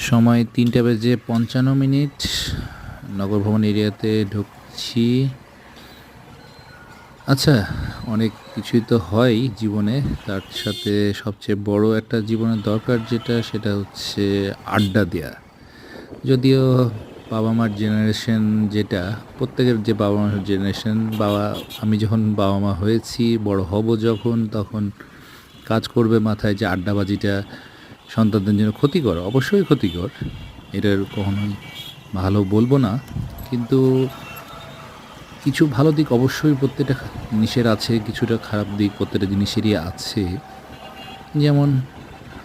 সময় তিনটা বেজে পঞ্চান্ন মিনিট। নগর ভবন এরিয়াতে ঢুকছি। আচ্ছা অনেক কিছুই তো হয় জীবনে। তার সাথে সবচেয়ে বড় একটা জীবনের দরকার যেটা, সেটা হচ্ছে আড্ডা দেওয়া যদিও বাবা মার জেনারেশন যেটা, প্রত্যেকের যে বাবা মার জেনারেশন বাবা, আমি যখন বাবা মা হয়েছি, বড় হব যখন, তখন কাজ করবে মাথায় যে আড্ডাবাজিটা সন্তানদের জন্য ক্ষতিকর, অবশ্যই ক্ষতিকর। এটার কখনোই ভালো বলব না, কিন্তু কিছু ভালো দিক অবশ্যই প্রত্যেকটা জিনিসের আছে, কিছুটা খারাপ দিক প্রত্যেকটা জিনিসেরই আছে। যেমন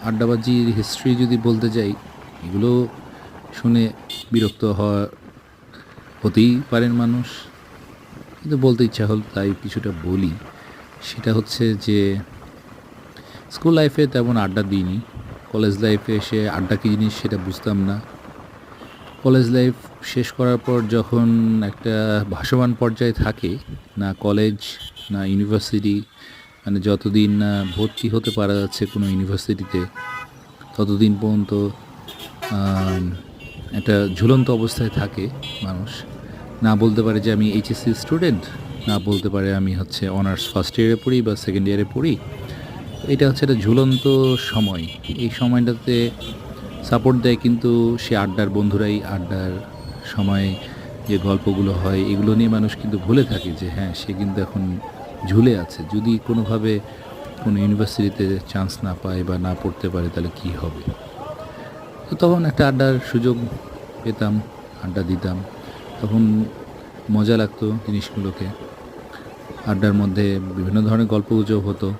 আড্ডাবাজির হিস্ট্রি যদি বলতে যাই, এগুলো শুনে বিরক্ত হওয়া হতেই পারেন মানুষ। কিন্তু বলতে ইচ্ছা হল তাই কিছুটা বলি। সেটা হচ্ছে যে স্কুল লাইফে তেমন আড্ডা দিইনি। কলেজ লাইফে এসে আড্ডা কী জিনিস সেটা বুঝতাম না। কলেজ লাইফ শেষ করার পর যখন একটা ভাসমান পর্যায়ে থাকে, না কলেজ না ইউনিভার্সিটি মানে যতদিন না ভর্তি হতে পারা যাচ্ছে কোনো ইউনিভার্সিটিতে ততদিন পর্যন্ত একটা ঝুলন্ত অবস্থায় থাকে মানুষ। না বলতে পারে যে আমি এইচএসসি স্টুডেন্ট না বলতে পারে আমি হচ্ছে অনার্স ফার্স্ট ইয়ারে পড়ি বা সেকেন্ড ইয়ারে পড়ি। এটা হচ্ছে একটা ঝুলন্ত সময়। এই সময়টাতে সাপোর্ট দেয় কিন্তু সে আড্ডার বন্ধুরাই, আড্ডার সময় যে গল্পগুলো হয়, এগুলো নিয়ে মানুষ কিন্তু ভুলে থাকে যে হ্যাঁ সে কিন্তু এখন ঝুলে আছে। যদি কোনোভাবে কোনো ইউনিভার্সিটিতে চান্স না পায় বা না পড়তে পারে, তাহলে কি হবে? তো তখন একটা আড্ডার সুযোগ পেতাম, আড্ডা দিতাম। তখন মজা লাগতো জিনিসগুলোকে। আড্ডার মধ্যে বিভিন্ন ধরনের গল্পগুজব হতো।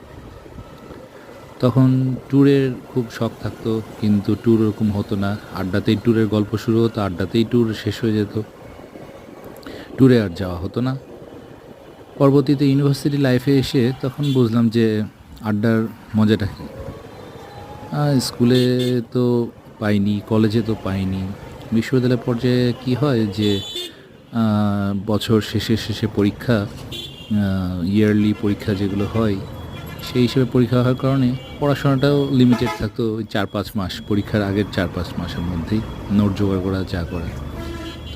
তখন ট্যুরের খুব শখ থাকতো, কিন্তু ট্যুর ওরকম হতো না। আড্ডাতেই ট্যুরের গল্প শুরু হতো, আড্ডাতেই ট্যুর শেষ হয়ে যেত। ট্যুরে আর যাওয়া হতো না। পরবর্তীতে ইউনিভার্সিটি লাইফে এসে তখন বুঝলাম যে আড্ডার মজাটা কী। স্কুলে তো পাইনি, কলেজে তো পাইনি। বিশ্ববিদ্যালয় পর্যায়ে কি হয় যে বছর শেষে শেষে পরীক্ষা ইয়ারলি পরীক্ষা যেগুলো হয় সেই হিসেবে পরীক্ষা হওয়ার কারণে পড়াশোনাটাও লিমিটেড থাকতো ওই চার পাঁচ মাস, পরীক্ষার আগের চার পাঁচ মাসের মধ্যেই নোট জোগাড় করা, যা করা।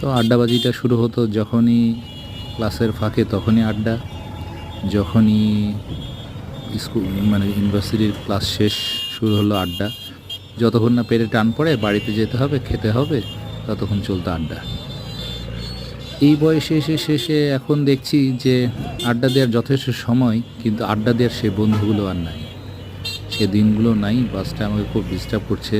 তো আড্ডাবাজিটা শুরু হতো যখনই ক্লাসের ফাঁকে, তখনই আড্ডা, যখনই স্কুল মানে ইউনিভার্সিটির ক্লাস শেষ শুরু হলো আড্ডা। যতক্ষণ না পেটে টান পড়ে, বাড়িতে যেতে হবে, খেতে হবে, ততক্ষণ চলতো আড্ডা। এই বয়সে এসে শেষে এখন দেখছি যে আড্ডা দেওয়ার যথেষ্ট সময়, কিন্তু আড্ডা দেওয়ার সে বন্ধুগুলো আর নাই। সে দিনগুলো নাই, বাসটা আমাকে খুব ডিস্টার্ব করছে।